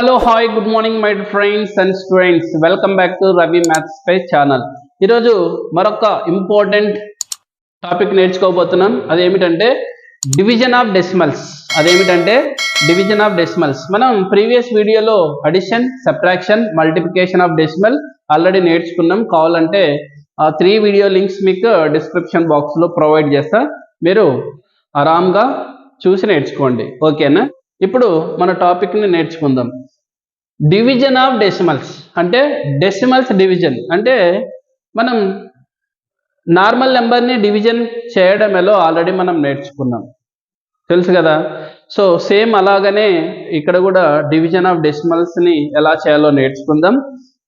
Hello hi good morning my friends and students welcome back to Ravi maths pi channel ఈరోజు మరొక important topic నేర్చుకోబోతున్నాం. అదేమిటంటే division of decimals అదేమిటంటే division of decimals మనం previous వీడియోలో addition subtraction multiplication of decimal already నేర్చుకున్నాం. కావాలంటే ఆ త్రీ వీడియో లింక్స్ మీకు డిస్క్రిప్షన్ బాక్స్లో ప్రొవైడ్ చేస్తా. మీరు ఆరామ్గా చూసి నేర్చుకోండి. ఓకేనా ఇప్పుడు మన టాపిక్ని నేర్చుకుందాం. డివిజన్ ఆఫ్ డెసిమల్స్ అంటే డెసిమల్స్ డివిజన్ అంటే మనం నార్మల్ నెంబర్ని డివిజన్ చేయడం ఎలా ఆల్రెడీ మనం నేర్చుకున్నాం. తెలుసు కదా? సో సేమ్ అలాగనే ఇక్కడ కూడా డివిజన్ ఆఫ్ డెసిమల్స్ని ఎలా చేయాలో నేర్చుకుందాం.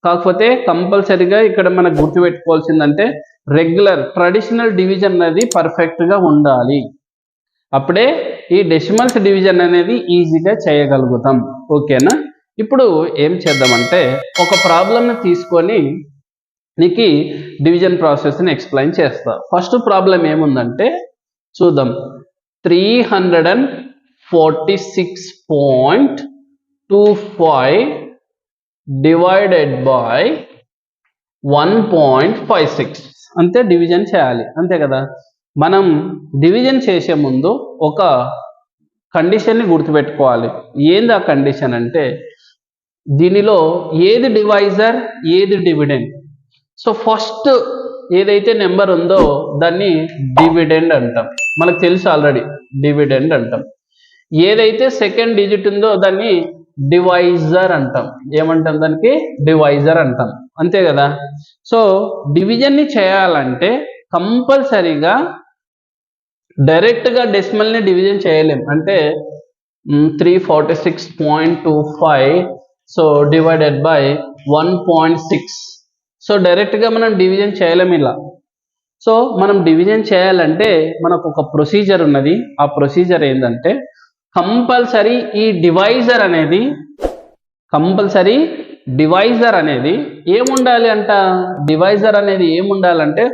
కాకపోతే కంపల్సరీగా ఇక్కడ మనకు గుర్తుపెట్టుకోవాల్సిందంటే రెగ్యులర్ ట్రెడిషనల్ డివిజన్ అనేది పర్ఫెక్ట్గా ఉండాలి. అప్పుడే ఈ డెసిమల్స్ డివిజన్ అనేది ఈజీగా చేయగలుగుతాం. ఓకేనా ఇప్పుడు ఏం చేద్దామంటే ఒక ప్రాబ్లమ్ని తీసుకొని నీకు డివిజన్ ప్రాసెస్ని ఎక్స్ప్లెయిన్ చేస్తా. ఫస్ట్ ప్రాబ్లం ఏముందంటే చూద్దాం. Three hundred and forty six point two five divided by one point five six అంతే డివిజన్ చేయాలి. అంతే కదా? మనం డివిజన్ చేసే ముందు ఒక కండిషన్ని గుర్తుపెట్టుకోవాలి. ఏంది ఆ కండిషన్ అంటే దీనిలో ఏది డివైజర్ ఏది డివిడెండ్? సో ఫస్ట్ ఏదైతే నెంబర్ ఉందో దాన్ని డివిడెండ్ అంటాం. మనకు తెలుసు ఆల్రెడీ డివిడెండ్ అంటాం. ఏదైతే సెకండ్ డిజిట్ ఉందో దాన్ని డివైజర్ అంటాం. ఏమంటాం దానికి? డివైజర్ అంటాం. అంతే కదా? సో డివిజన్ని చేయాలంటే కంపల్సరీగా డైరెక్ట్గా డెసిమల్ని డివిజన్ చేయలేం. అంటే three forty six point two five so divided by one point six so డైరెక్ట్గా మనం డివిజన్ చేయలేము ఇలా. సో మనం డివిజన్ చేయాలంటే మనకు ఒక ప్రొసీజర్ ఉన్నది. ఆ ప్రొసీజర్ ఏంటంటే కంపల్సరీ ఈ డివైజర్ అనేది కంపల్సరీ డివైజర్ అనేది ఏముండాలి అంట? డివైజర్ అనేది ఏముండాలంటే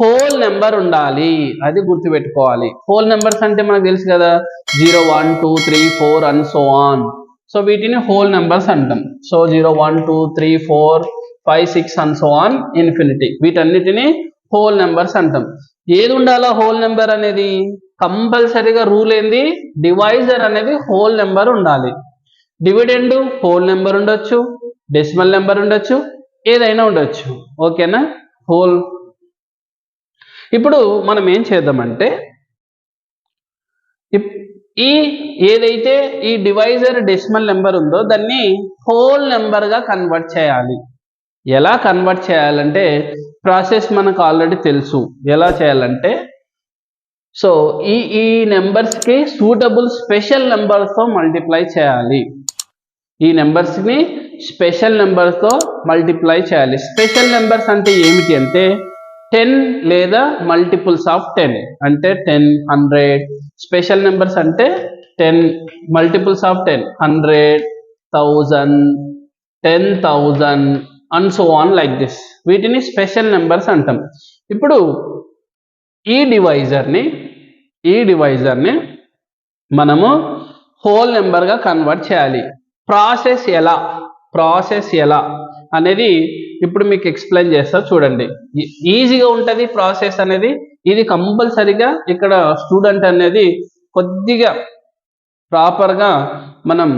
హోల్ నెంబర్ ఉండాలి. అది గుర్తుపెట్టుకోవాలి. హోల్ నెంబర్స్ అంటే మనకు తెలుసు కదా? Zero one two three four and so on so వీటిని హోల్ నెంబర్స్ అంటాం. So zero one two three four five six and so on infinity వీటన్నిటిని హోల్ నెంబర్స్ అంటాం. ఏది ఉండాలా హోల్ నెంబర్ అనేది? కంపల్సరీగా రూల్ ఏంది? డివైజర్ అనేది హోల్ నెంబర్ ఉండాలి. డివిడెండ్ హోల్ నెంబర్ ఉండొచ్చు. డెసిమల్ నెంబర్ ఉండొచ్చు. ఏదైనా ఉండొచ్చు. ఓకేనా హోల్ ఇప్పుడు మనం ఏం చేద్దామంటే ఈ ఏదైతే ఈ డివైజర్ డెసిమల్ నెంబర్ ఉందో దాన్ని హోల్ నెంబర్గా కన్వర్ట్ చేయాలి. ఎలా కన్వర్ట్ చేయాలంటే ప్రాసెస్ మనకు ఆల్రెడీ తెలుసు. ఎలా చేయాలంటే సో ఈ ఈ నెంబర్స్కి సూటబుల్ స్పెషల్ నెంబర్స్తో మల్టిప్లై చేయాలి. ఈ నెంబర్స్ని స్పెషల్ నెంబర్స్తో మల్టిప్లై చేయాలి. స్పెషల్ నెంబర్స్ అంటే ఏమిటి అంటే టెన్ లేదా మల్టిపుల్స్ ఆఫ్ టెన్ అంటే టెన్ హండ్రెడ్ స్పెషల్ నెంబర్స్ అంటే ten multiples of ten hundred thousand ten thousand and so on like this వీటిని స్పెషల్ నెంబర్స్ అంటాం. ఇప్పుడు ఈ డివైజర్ని ఈ డివైజర్ని మనము హోల్ నెంబర్గా కన్వర్ట్ చేయాలి. ప్రాసెస్ ఎలా? ప్రాసెస్ ఎలా? అనేది ఇప్పుడు మీకు ఎక్స్ప్లెయిన్ చేస్తా చూడండి. ఈజీగా ఉంటుంది ప్రాసెస్ అనేది. ఇది కంపల్సరిగా ఇక్కడ స్టూడెంట్ అనేది కొద్దిగా ప్రాపర్గా మనం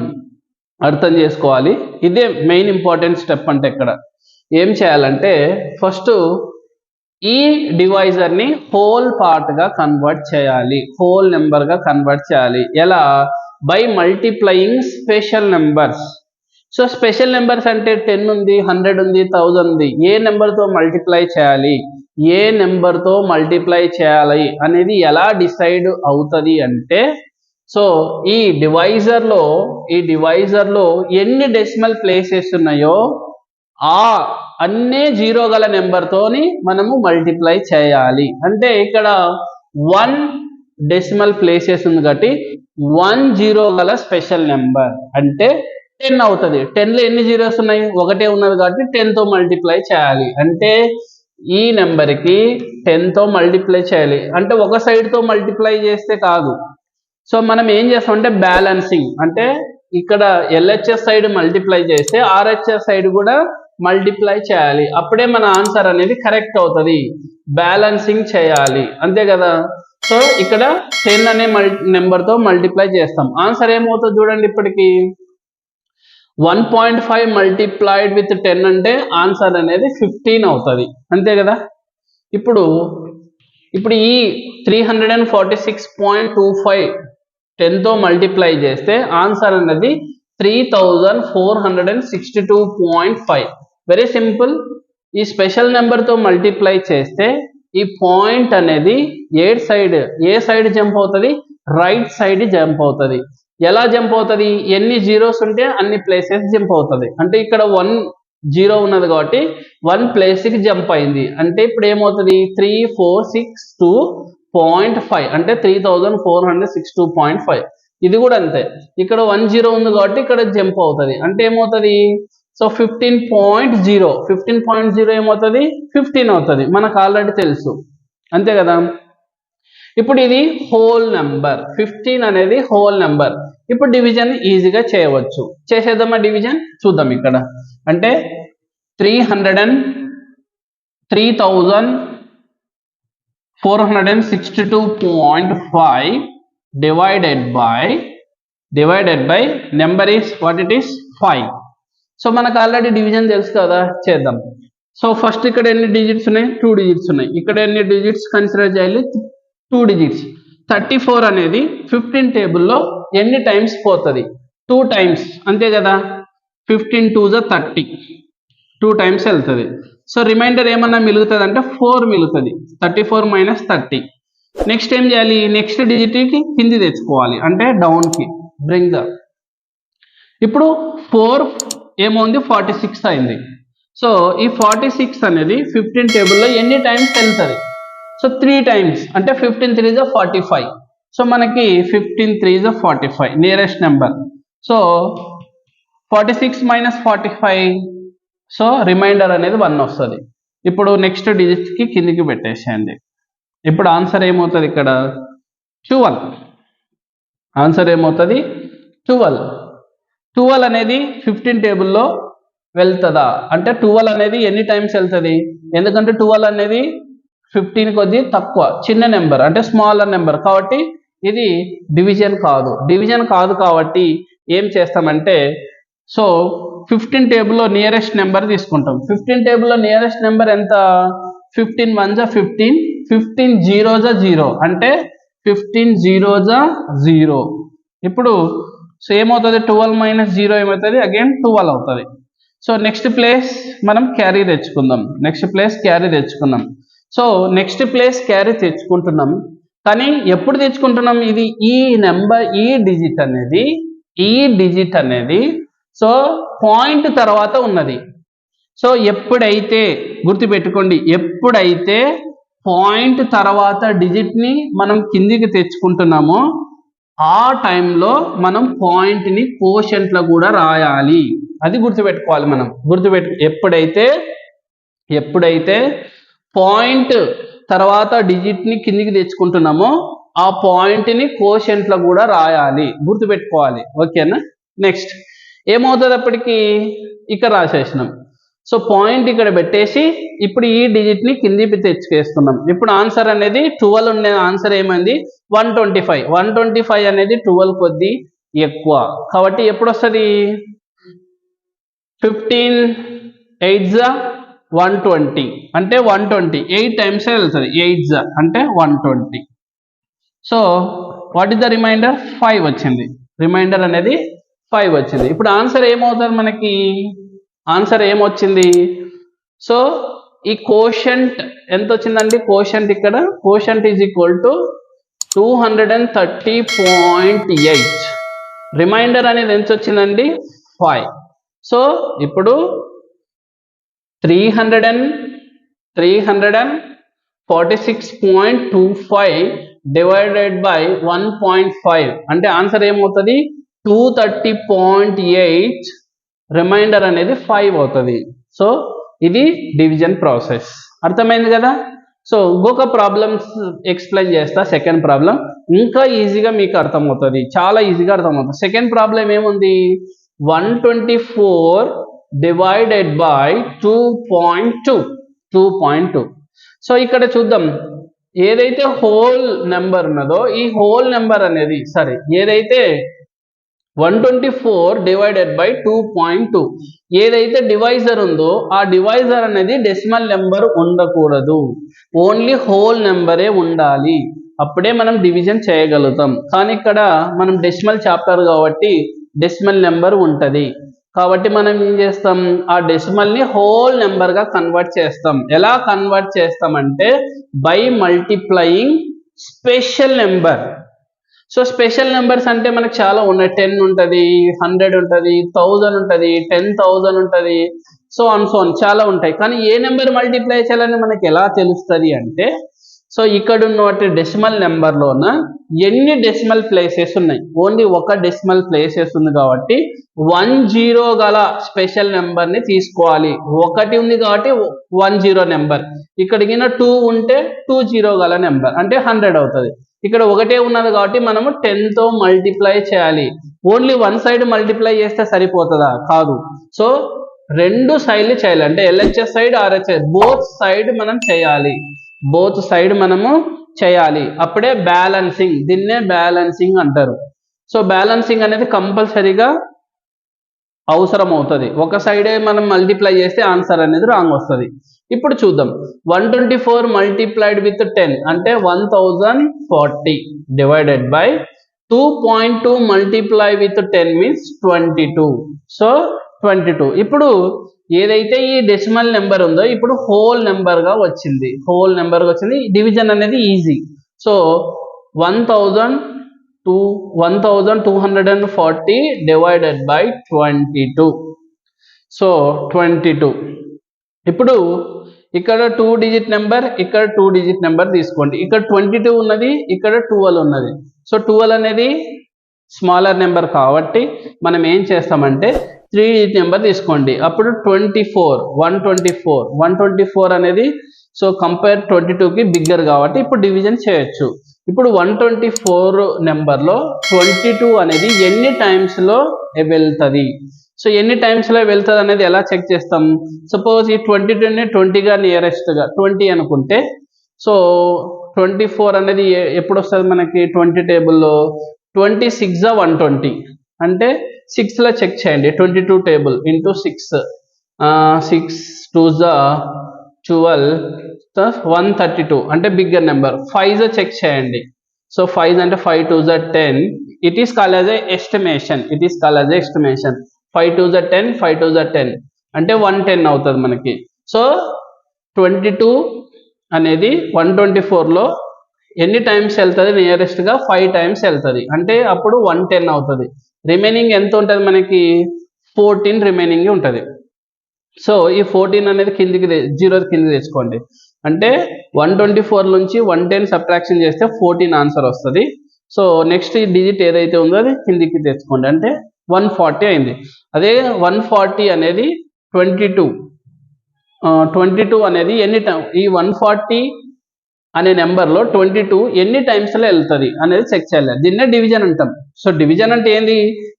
అర్థం చేసుకోవాలి. ఇదే మెయిన్ ఇంపార్టెంట్ స్టెప్ అంటే ఇక్కడ. ఏం చేయాలంటే ఫస్ట్ ఈ డివైజర్ని హోల్ పార్ట్గా కన్వర్ట్ చేయాలి. హోల్ నెంబర్గా కన్వర్ట్ చేయాలి. ఎలా? By multiplying special numbers so special numbers అంటే టెన్ ఉంది హండ్రెడ్ ఉంది థౌజండ్ ఉంది. ఏ నెంబర్తో మల్టిప్లై చేయాలి? ఏ నెంబర్తో మల్టిప్లై చేయాలి అనేది ఎలా డిసైడ్ అవుతుంది అంటే సో ఈ డివైజర్లో ఈ డివైజర్లో ఎన్ని డెసిమల్ ప్లేసెస్ ఉన్నాయో ఆ అన్నే జీరో గల నెంబర్తోని మనము మల్టిప్లై చేయాలి. అంటే ఇక్కడ వన్ డెసిమల్ ప్లేసెస్ ఉంది కాబట్టి వన్ జీరో గల స్పెషల్ నెంబర్. అంటే టెన్ అవుతుంది. టెన్లో ఎన్ని జీరోస్ ఉన్నాయి? ఒకటే ఉన్నది కాబట్టి టెన్తో మల్టిప్లై చేయాలి. అంటే ఈ నెంబర్కి టెన్తో మల్టిప్లై చేయాలి. అంటే ఒక సైడ్తో మల్టిప్లై చేస్తే కాదు. సో మనం ఏం చేస్తామంటే బ్యాలెన్సింగ్. అంటే ఇక్కడ ఎల్హెచ్ఎస్ సైడ్ మల్టిప్లై చేస్తే ఆర్హెచ్ఎస్ సైడ్ కూడా మల్టిప్లై చేయాలి. అప్పుడే మన ఆన్సర్ అనేది కరెక్ట్ అవుతుంది. బ్యాలెన్సింగ్ చేయాలి. అంతే కదా? సో ఇక్కడ టెన్ అనే మల్ నెంబర్తో మల్టిప్లై చేస్తాం. ఆన్సర్ ఏమవుతుంది చూడండి ఇప్పటికి. One point five multiplied with ten అంటే ఆన్సర్ అనేది ఫిఫ్టీన్ అవుతుంది. అంతే కదా? ఇప్పుడు ఇప్పుడు ఈ three hundred and forty six point two five టెన్తో multiply చేస్తే ఆన్సర్ అనేది three thousand four hundred and sixty two point five. Very simple ఈ స్పెషల్ నెంబర్తో మల్టిప్లై చేస్తే ఈ పాయింట్ అనేది ఏ సైడ్ ఏ సైడ్ జంప్ అవుతుంది? రైట్ సైడ్ జంప్ అవుతుంది. ఎలా జంప్ అవుతుంది? ఎన్ని జీరోస్ ఉంటే అన్ని ప్లేసెస్ జంప్ అవుతుంది. అంటే ఇక్కడ వన్ జీరో ఉన్నది కాబట్టి వన్ ప్లేస్కి జంప్ అయింది. అంటే ఇప్పుడు ఏమవుతుంది? Three four six two point five అంటే three thousand four hundred six two point five ఇది కూడా అంతే. ఇక్కడ వన్ జీరో ఉంది కాబట్టి ఇక్కడ జంప్ అవుతుంది. అంటే ఏమవుతుంది? So fifteen point zero fifteen point zero ఏమవుతుంది? ఫిఫ్టీన్ అవుతుంది. మనకు ఆల్రెడీ తెలుసు. అంతే కదా? ఇప్పుడు ఇది హోల్ నెంబర్ ఫిఫ్టీన్ అనేది హోల్ నెంబర్ ఇప్పుడు డివిజన్ ఈజీగా చేయవచ్చు. చేసేద్దామా డివిజన్ చూద్దాం ఇక్కడ. అంటే three hundred and three thousand four hundred and sixty two point five divided by divided by number is what it is five so మనకు ఆల్రెడీ డివిజన్ తెలుసు కదా చేద్దాం. సో ఫస్ట్ ఇక్కడ ఎన్ని డిజిట్స్ ఉన్నాయి? టూ డిజిట్స్ ఉన్నాయి. ఇక్కడ ఎన్ని డిజిట్స్ కన్సిడర్ చేయాలి? టూ డిజిట్స్ థర్టీ ఫోర్ అనేది ఫిఫ్టీన్ టేబుల్లో ఎన్ని టైమ్స్ పోతుంది? Two times. అంతే కదా? ఫిఫ్టీన్ టూ జ థర్టీ. టూ టైమ్స్ వెళ్తుంది. సో రిమైండర్ ఏమన్నా మిగులుతుంది అంటే four మిలుగుతుంది thirty four minus thirty. Next ఏం చేయాలి? నెక్స్ట్ డిజిట్కి కింది తెచ్చుకోవాలి. అంటే డౌన్కి. బ్రింగ్. ద ఇప్పుడు ఫోర్ ఏమోంది? ఫార్టీ సిక్స్ అయింది. సో ఈ ఫార్టీ సిక్స్ అనేది ఫిఫ్టీన్ టేబుల్లో ఎన్ని టైమ్స్ వెళ్తుంది? సో త్రీ టైమ్స్ అంటే ఫిఫ్టీన్ త్రీ జా ఫార్టీ ఫైవ్ సో మనకి ఫిఫ్టీన్ త్రీ జా forty five nearest number so forty six minus forty five so remainder అనేది వన్ వస్తుంది. ఇప్పుడు నెక్స్ట్ డిజిట్కి కిందికి పెట్టేసేయండి. ఇప్పుడు ఆన్సర్ ఏమవుతుంది ఇక్కడ? ట్వెల్వ్ ఆన్సర్ ఏమవుతుంది? ట్వెల్వ్ ట్వెల్వ్ అనేది ఫిఫ్టీన్ టేబుల్లో వెళ్తుందా? అంటే ట్వెల్వ్ అనేది ఎన్ని టైమ్స్ వెళ్తుంది? ఎందుకంటే ట్వెల్వ్ అనేది ఫిఫ్టీన్ కొద్ది తక్కువ చిన్న నెంబర్ అంటే స్మాలర్ నెంబర్ కాబట్టి ఇది డివిజన్ కాదు. డివిజన్ కాదు కాబట్టి ఏం చేస్తామంటే సో ఫిఫ్టీన్ టేబుల్లో నియరెస్ట్ నెంబర్ తీసుకుంటాం. ఫిఫ్టీన్ టేబుల్లో నియరెస్ట్ నెంబర్ ఎంత? ఫిఫ్టీన్ వన్ జా ఫిఫ్టీన్ ఫిఫ్టీన్ జీరో జా జీరో అంటే ఫిఫ్టీన్ జీరో జా జీరో ఇప్పుడు సో ఏమవుతుంది ట్వెల్వ్ మైనస్ జీరో ఏమవుతుంది? అగైన్ ట్వెల్వ్ అవుతుంది. సో నెక్స్ట్ ప్లేస్ మనం క్యారీ తెచ్చుకుందాం. నెక్స్ట్ ప్లేస్ క్యారీ తెచ్చుకుందాం. సో నెక్స్ట్ ప్లేస్ క్యారీ తెచ్చుకుంటున్నాం. కానీ ఎప్పుడు తెచ్చుకుంటున్నాం? ఇది ఈ నెంబర్ ఈ డిజిట్ అనేది ఈ డిజిట్ అనేది సో పాయింట్ తర్వాత ఉన్నది. సో ఎప్పుడైతే గుర్తుపెట్టుకోండి ఎప్పుడైతే పాయింట్ తర్వాత డిజిట్ని మనం కిందికి తెచ్చుకుంటున్నామో ఆ టైంలో మనం పాయింట్ని కోషంట్లో కూడా రాయాలి. అది గుర్తుపెట్టుకోవాలి మనం. గుర్తుపెట్టు ఎప్పుడైతే ఎప్పుడైతే పాయింట్ తర్వాత డిజిట్ని కిందికి తెచ్చుకుంటున్నామో ఆ పాయింట్ని కోషంట్లో కూడా రాయాలి. గుర్తుపెట్టుకోవాలి. ఓకేనా? నెక్స్ట్ ఏమవుతుంది అప్పటికి ఇక్కడ రాసేసినాం. సో పాయింట్ ఇక్కడ పెట్టేసి ఇప్పుడు ఈ డిజిట్ని కిందికి తెచ్చుకేస్తున్నాం. ఇప్పుడు ఆన్సర్ అనేది ట్వెల్వ్ ఉండే ఆన్సర్ ఏమైంది? One twenty five one twenty five అనేది ట్వెల్వ్ కొద్ది ఎక్కువ. కాబట్టి ఎప్పుడు వస్తుంది ఫిఫ్టీన్ ఎయిట్ జా వన్ ట్వంటీ అంటే వన్ ట్వంటీ ఎయిట్ టైమ్స్ వెళ్తుంది ఎయిట్ జా. అంటే one twenty so what is the remainder five వచ్చింది. రిమైండర్ అనేది ఫైవ్ వచ్చింది. ఇప్పుడు ఆన్సర్ ఏమవుతుంది మనకి? ఆన్సర్ ఏమొచ్చింది? సో ఈ కోషంట్ ఎంత వచ్చిందండి కోషంట్ ఇక్కడ? Quotient is equal to two hundred and thirty point eight remainder అనేది ఎంత వచ్చిందండి ఫైవ్ సో ఇప్పుడు three hundred and three hundred and forty six point two five divided by one point five అంటే answer ఏమవుతుంది? Two thirty point eight remainder అనేది five అవుతుంది. So ఇది division process అర్థమైంది కదా? సో ఇంకొక ప్రాబ్లమ్స్ ఎక్స్ప్లెయిన్ చేస్తా సెకండ్ ప్రాబ్లం ఇంకా ఈజీగా మీకు అర్థమవుతుంది. చాలా ఈజీగా అర్థమవుతుంది. సెకండ్ ప్రాబ్లం ఏముంది? One twenty four divided by two point two two point two so ఇక్కడ చూద్దాం. ఏదైతే హోల్ నెంబర్ ఉన్నదో ఈ హోల్ నెంబర్ అనేది సరే ఏదైతే one twenty four divided by two point two ఏదైతే డివైజర్ ఉందో ఆ డివైజర్ అనేది డెసిమల్ నెంబర్ ఉండకూడదు. ఓన్లీ హోల్ నెంబరే ఉండాలి. అప్పుడే మనం డివిజన్ చేయగలుగుతాం. కానీ ఇక్కడ మనం డెసిమల్ చాప్టర్ కాబట్టి డెసిమల్ నెంబర్ ఉంటుంది. కాబట్టి మనం ఏం చేస్తాం? ఆ డెసిమల్ని హోల్ నెంబర్గా కన్వర్ట్ చేస్తాం. ఎలా కన్వర్ట్ చేస్తామంటే by multiplying special number so special numbers అంటే మనకు చాలా ఉన్నాయి. టెన్ ఉంటుంది హండ్రెడ్ ఉంటుంది థౌజండ్ ఉంటుంది టెన్ థౌజండ్ ఉంటుంది సో అన్ చాలా ఉంటాయి. కానీ ఏ నెంబర్ మల్టిప్లై చేయాలని మనకి ఎలా తెలుస్తుంది అంటే సో ఇక్కడ ఉన్నటువంటి డెసిమల్ నెంబర్లోన ఎన్ని డెసిమల్ ప్లేసెస్ ఉన్నాయి? ఓన్లీ ఒక డెసిమల్ ప్లేసెస్ ఉంది కాబట్టి వన్ జీరో గల స్పెషల్ నెంబర్ని తీసుకోవాలి. ఒకటి ఉంది కాబట్టి వన్ జీరో నెంబర్ ఇక్కడికి టూ ఉంటే టూ జీరో గల నెంబర్ అంటే హండ్రెడ్ అవుతుంది. ఇక్కడ ఒకటే ఉన్నది కాబట్టి మనము టెన్తో మల్టిప్లై చేయాలి. ఓన్లీ వన్ సైడ్ మల్టిప్లై చేస్తే సరిపోతుందా? కాదు. సో రెండు సైడ్లు చేయాలి. అంటే LHS side RHS both side మనం చేయాలి. బోత్ సైడ్ మనము చేయాలి. అప్పుడే బ్యాలెన్సింగ్ దీన్నే బ్యాలెన్సింగ్ అంటారు. సో బ్యాలెన్సింగ్ అనేది కంపల్సరీగా అవసరం అవుతుంది ఒక సైడే మనం మల్టిప్లై చేస్తే ఆన్సర్ అనేది రాంగ్ వస్తుంది. ఇప్పుడు చూద్దాం. One twenty four multiplied with ten అంటే one thousand forty divided by two point two multiply with ten means twenty two. So twenty two. ఇప్పుడు ఏదైతే ఈ డెసిమల్ నెంబర్ ఉందో ఇప్పుడు హోల్ నెంబర్గా వచ్చింది. హోల్ నెంబర్గా వచ్చింది. డివిజన్ అనేది easy so one thousand two one thousand two hundred and forty divided by twenty two so twenty two ఇప్పుడు ఇక్కడ టూ డిజిట్ నెంబర్ ఇక్కడ టూ డిజిట్ నెంబర్ తీసుకోండి. ఇక్కడ ట్వంటీ టూ ఉన్నది ఇక్కడ ట్వెల్వ్ ఉన్నది. సో ట్వెల్వ్ అనేది స్మాలర్ నెంబర్ కాబట్టి మనం ఏం చేస్తామంటే త్రీ నెంబర్ తీసుకోండి. అప్పుడు twenty four one twenty four one twenty four అనేది సో కంపేర్ ట్వంటీ టూకి బిగ్గర్ కాబట్టి ఇప్పుడు డివిజన్ చేయొచ్చు. ఇప్పుడు వన్ ట్వంటీ ఫోర్ నెంబర్లో ట్వంటీ టూ అనేది ఎన్ని టైమ్స్లో వెళ్తుంది? సో ఎన్ని టైమ్స్లో వెళ్తుంది అనేది ఎలా చెక్ చేస్తాం? సపోజ్ ఈ ట్వంటీ టూని ట్వంటీగా నియరెస్ట్గా ట్వంటీ అనుకుంటే సో ట్వంటీ ఫోర్ అనేది ఎప్పుడు వస్తుంది మనకి? ట్వంటీ టేబుల్లో ట్వంటీ సిక్స్ వన్ ట్వంటీ అంటే సిక్స్లో చెక్ చేయండి. Twenty two table into six six two జా ట్వెల్వ్ వన్ థర్టీ టూ అంటే బిగ్గర్ నెంబర్ ఫైవ్ చెక్ చేయండి. సో ఫైవ్ అంటే ఫైవ్ టూ జా ten it is call as a estimation it is call as estimation five two జా ten five two జా ten అంటే one ten అవుతుంది మనకి. So twenty two అనేది one twenty ఫోర్లో ఎన్ని టైమ్స్ వెళ్తుంది? నియరెస్ట్గా ఫైవ్ టైమ్స్ వెళ్తుంది. అంటే అప్పుడు వన్ టెన్ అవుతుంది. రిమైనింగ్ ఎంత ఉంటుంది మనకి? ఫోర్టీన్ రిమైనింగ్ ఉంటుంది. సో ఈ ఫోర్టీన్ అనేది కిందికి జీరో కిందికి తెచ్చుకోండి. అంటే వన్ ట్వంటీ ఫోర్ నుంచి వన్ టెన్ సబ్ట్రాక్షన్ చేస్తే ఫోర్టీన్ ఆన్సర్ వస్తుంది. సో నెక్స్ట్ ఈ డిజిట్ ఏదైతే ఉందో అది కిందికి తెచ్చుకోండి. అంటే వన్ ఫార్టీ అయింది. అదే వన్ ఫార్టీ అనేది ట్వంటీ టూ ట్వంటీ టూ అనేది ఎన్ని టైం ఈ వన్ ఫార్టీ అనే నెంబర్లో ట్వంటీ టూ ఎన్ని టైమ్స్లో వెళ్తుంది అనేది చెక్ చేయాలి. దీన్నే డివిజన్ అంటాం. సో డివిజన్ అంటే ఏంది?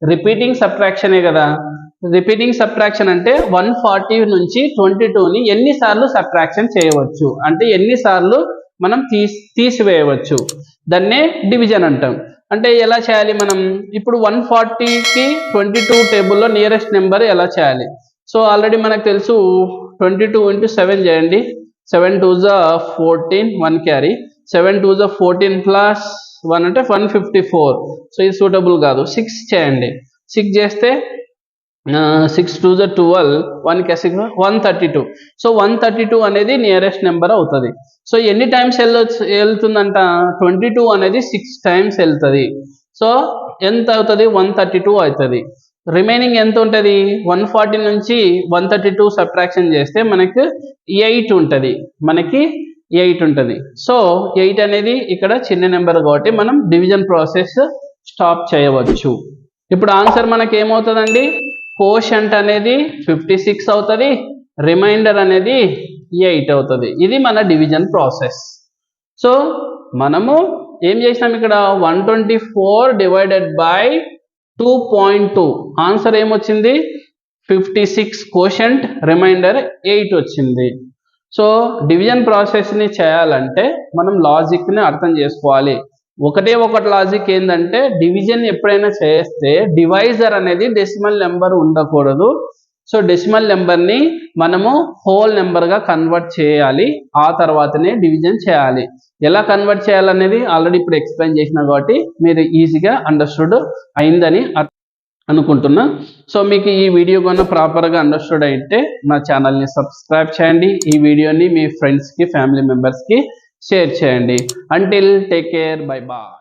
రిపీటింగ్ సబ్ట్రాక్షనే కదా. రిపీటింగ్ సబ్ట్రాక్షన్ అంటే వన్ ఫార్టీ నుంచి ట్వంటీ టూని ఎన్నిసార్లు సబ్ట్రాక్షన్ చేయవచ్చు? అంటే ఎన్నిసార్లు మనం తీసి తీసివేయవచ్చు? దాన్నే డివిజన్ అంటాం. అంటే ఎలా చేయాలి మనం? ఇప్పుడు వన్ ఫార్టీకి ట్వంటీ టూ టేబుల్లో నియరెస్ట్ నెంబర్ ఎలా చేయాలి? సో ఆల్రెడీ మనకు తెలుసు ట్వంటీ టూ ఇంటూ సెవెన్ చేయండి. సెవెన్ టూ జా fourteen one carry seven two జా ఫోర్టీన్ ప్లస్ వన్ అంటే వన్ ఫిఫ్టీ ఫోర్ సో ఇది సూటబుల్ కాదు. సిక్స్ చేయండి. సిక్స్ చేస్తే సిక్స్ టూ జా twelve one six one thirty two so one thirty two అనేది నియరెస్ట్ నెంబర్ అవుతుంది. సో ఎన్ని టైమ్స్ వెళ్ళొచ్చు వెళ్తుందంట? ట్వంటీ టూ అనేది సిక్స్ టైమ్స్ వెళ్తుంది. సో ఎంత అవుతుంది? వన్ థర్టీ టూ అవుతుంది. రిమైనింగ్ ఎంత ఉంటుంది? వన్ ఫార్టీ నుంచి వన్ థర్టీ టూ సబ్ట్రాక్షన్ చేస్తే మనకు ఎయిట్ ఉంటుంది. మనకి ఎయిట్ ఉంటుంది. సో ఎయిట్ అనేది ఇక్కడ చిన్న నెంబర్ కాబట్టి మనం డివిజన్ ప్రాసెస్ స్టాప్ చేయవచ్చు. ఇప్పుడు ఆన్సర్ మనకి ఏమవుతుందండి? కోషంట్ అనేది ఫిఫ్టీ సిక్స్ అవుతుంది. రిమైండర్ అనేది ఎయిట్ అవుతుంది. ఇది మన డివిజన్ ప్రాసెస్ సో మనము ఏం చేసినాం ఇక్కడ? One twenty four divided by two point two answer ఏమొచ్చింది? Fifty six quotient remainder eight వచ్చింది సో డివిజన్ ప్రాసెస్ని చేయాలంటే మనం లాజిక్ని అర్థం చేసుకోవాలి. ఒకటే ఒకటి లాజిక్ ఏంటంటే డివిజన్ ఎప్పుడైనా చేస్తే డివైజర్ అనేది డెసిమల్ నెంబర్ ఉండకూడదు. సో డెసిమల్ నెంబర్ని మనము హోల్ నెంబర్గా కన్వర్ట్ చేయాలి. ఆ తర్వాతనే డివిజన్ చేయాలి. ఎలా కన్వర్ట్ చేయాలనేది ఆల్రెడీ ఇప్పుడు ఎక్స్ప్లెయిన్ చేసిన కాబట్టి మీరు ఈజీగా అండర్స్టూడ్ అయిందని అనుకుంటున్నా. సో మీకు ఈ వీడియో కన్నా ప్రాపర్గా అండర్స్టూడ్ అయితే నా ఛానల్ని సబ్స్క్రైబ్ చేయండి. ఈ వీడియోని మీ ఫ్రెండ్స్కి ఫ్యామిలీ మెంబర్స్కి షేర్ చేయండి. Until take care bye bye